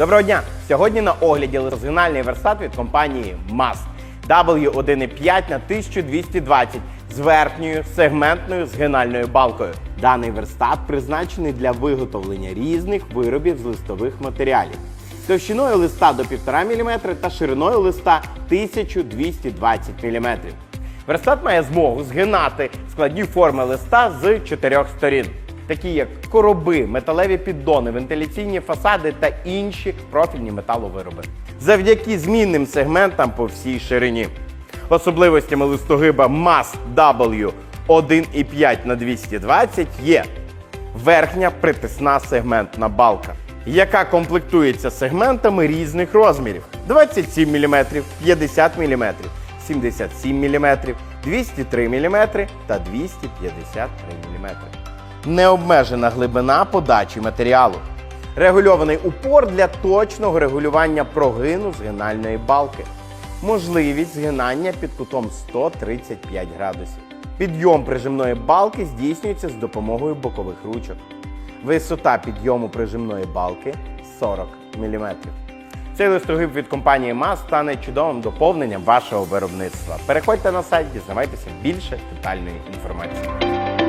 Доброго дня! Сьогодні на огляді розгинальний верстат від компанії MAS W1.5 на 1220 з верхньою сегментною згинальною балкою. Даний верстат призначений для виготовлення різних виробів з листових матеріалів. Товщиною листа до 1,5 мм та шириною листа 1220 мм. Верстат має змогу згинати складні форми листа з чотирьох сторін, такі як короби, металеві піддони, вентиляційні фасади та інші профільні металовироби, завдяки змінним сегментам по всій ширині. Особливостями листогиба MAS W 1,5 на 220 є верхня притисна сегментна балка, яка комплектується сегментами різних розмірів: 27 мм, 50 мм, 77 мм, 203 мм та 253 мм. Необмежена глибина подачі матеріалу. Регульований упор для точного регулювання прогину згинальної балки. Можливість згинання під кутом 135 градусів. Підйом прижимної балки здійснюється з допомогою бокових ручок. Висота підйому прижимної балки 40 мм. Цей листогиб від компанії MAS стане чудовим доповненням вашого виробництва. Переходьте на сайт, дізнавайтеся більше детальної інформації.